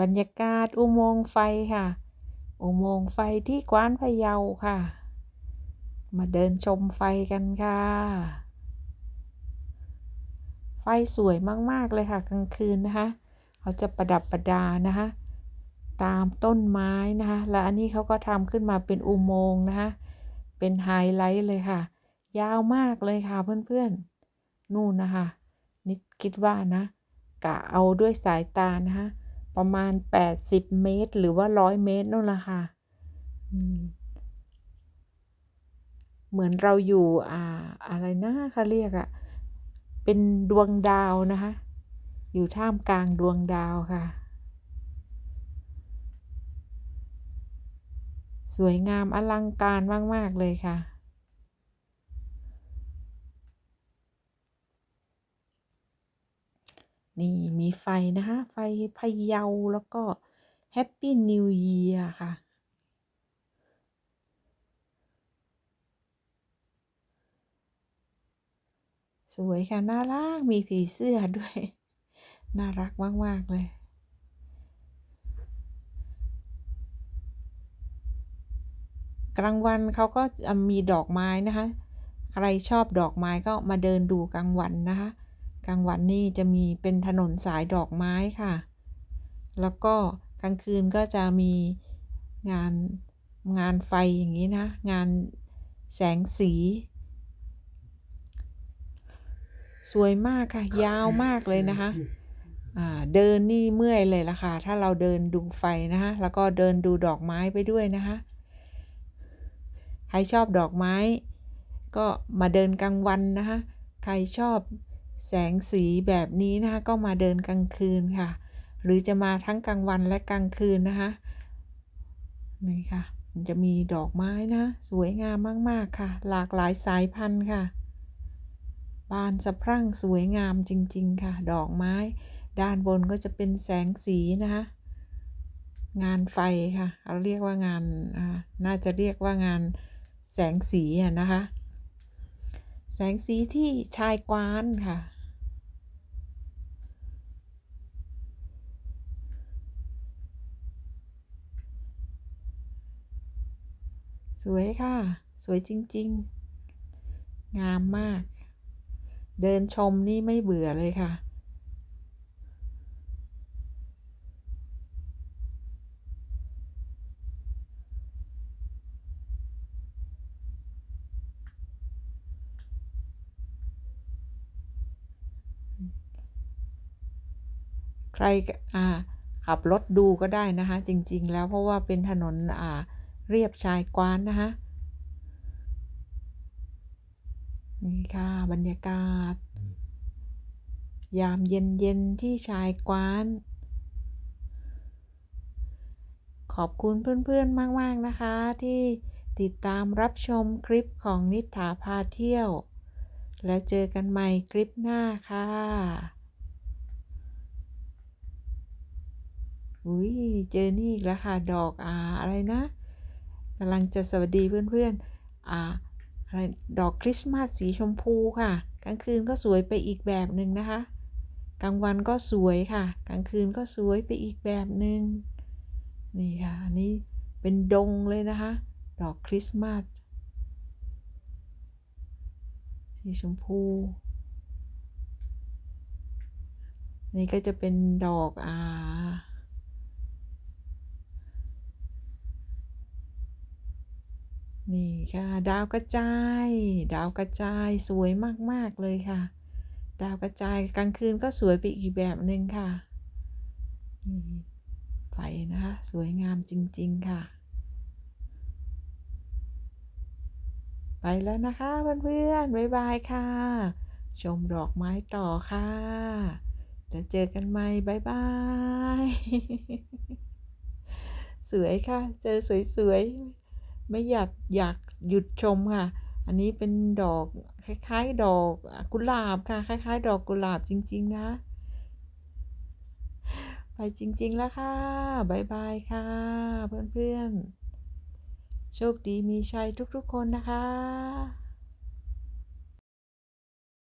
บรรยากาศอุโมงค์ไฟค่ะ อุโมงค์ไฟที่กวานพะเยาค่ะ มาเดินชมไฟกันค่ะ ไฟสวยมาก ๆ เลยค่ะ กลางคืนนะคะเขาจะประดับประดานะคะ ตามต้นไม้นะคะ และอันนี้เขาก็ทำขึ้นมาเป็นอุโมงค์นะคะ เป็นไฮไลท์เลยค่ะ ยาวมากเลยค่ะเพื่อนๆ นู่นนะคะนิดคิดว่านะกะเอาด้วยสายตานะคะ ประมาณ 80 เมตร หรือว่า 100 เมตรนั่นแหละค่ะ เหมือนเราอยู่อ่าอะไรนะเขาเรียกอะเป็นดวงดาวนะคะ อยู่ท่ามกลางดวงดาวค่ะ สวยงามอลังการมาก ๆ เลยค่ะ นี่มีไฟนะคะ ไฟพะเยาแล้วก็แฮปปี้นิวเยียร์ค่ะ สวยค่ะ น่ารัก มีผีเสื้อด้วย น่ารักมาก ๆ เลยกลางวันเขาก็มีดอกไม้นะคะ ใครชอบดอกไม้ก็มาเดินดูกลางวันนะคะ กลางวันนี่จะมีเป็นถนนสายดอกไม้ค่ะ แล้วก็กลางคืนก็จะมีงานงานไฟอย่างนี้นะ งานแสงสี สวยมากค่ะ ยาวมากเลยนะคะเดินนี่เมื่อยเลยละค่ะ ถ้าเราเดินดูไฟนะคะแล้วก็เดินดูดอกไม้ไปด้วยนะคะ ใครชอบดอกไม้ ก็มาเดินกลางวันนะคะ ใครชอบ แสงสีแบบนี้นะคะก็มาเดินกลางคืนค่ะ หรือจะมาทั้งกลางวันและกลางคืนนะคะนี่ค่ะมันจะมีดอกไม้นะ สวยงามมาก ๆ ค่ะ หลากหลายสายพันธุ์ค่ะ บานสะพรั่งสวยงามจริง ๆ ค่ะ ดอกไม้ ด้านบนก็จะเป็นแสงสีนะคะ งานไฟค่ะ เราเรียกว่างาน น่าจะเรียกว่างานแสงสีนะคะ แสงสีที่ชายกวานค่ะ สวยค่ะ สวยจริง ๆ งามมาก เดินชมนี่ไม่เบื่อเลยค่ะ ใครอ่าขับรถดูก็ได้นะคะ จริง ๆ แล้วเพราะว่าเป็นถนนอ่าเรียบชายกวานนะคะนี่ค่ะบรรยากาศ ยามเย็นๆที่ชายกวาน ขอบคุณเพื่อนๆมาก ๆ นะคะ ที่ติดตามรับชมคลิปของนิถาพาเที่ยว แล้วเจอกันใหม่คลิปหน้าค่ะ อุ้ยเจอนี่อีกแล้วค่ะ ดอกอ่าอะไรนะกำลังจะสวัสดีเพื่อนๆอ่าอะไรดอกคริสต์มาสสีชมพูค่ะ กลางคืนก็สวยไปอีกแบบหนึ่งนะคะ กลางวันก็สวยค่ะ กลางคืนก็สวยไปอีกแบบหนึ่งนี่ค่ะอันนี้เป็นดงเลยนะคะ ดอกคริสต์มาสสีชมพูนี่ก็จะเป็นดอกอ่านี่ ค่ะ ดาวกระจาย ดาวกระจายสวยมาก ๆ เลยค่ะ ดาวกระจายกลางคืนก็สวยไปอีกแบบหนึ่งค่ะนี่ไฟนะคะ สวยงามจริง ๆ ค่ะ ไปแล้วนะคะเพื่อนๆบ๊ายบายค่ะ ชมดอกไม้ต่อค่ะ แล้วเจอกันใหม่บ๊ายบาย สวยค่ะ เจอสวย ๆ ไม่อยากอยากหยุดชมค่ะ อันนี้เป็นดอกคล้ายๆ ดอกกุหลาบค่ะ คล้าย ๆ ดอกกุหลาบจริง ๆ นะ ไปจริง ๆ แล้วค่ะบายบายค่ะ เพื่อนๆ โชคดีมีชัยทุกๆคนนะคะ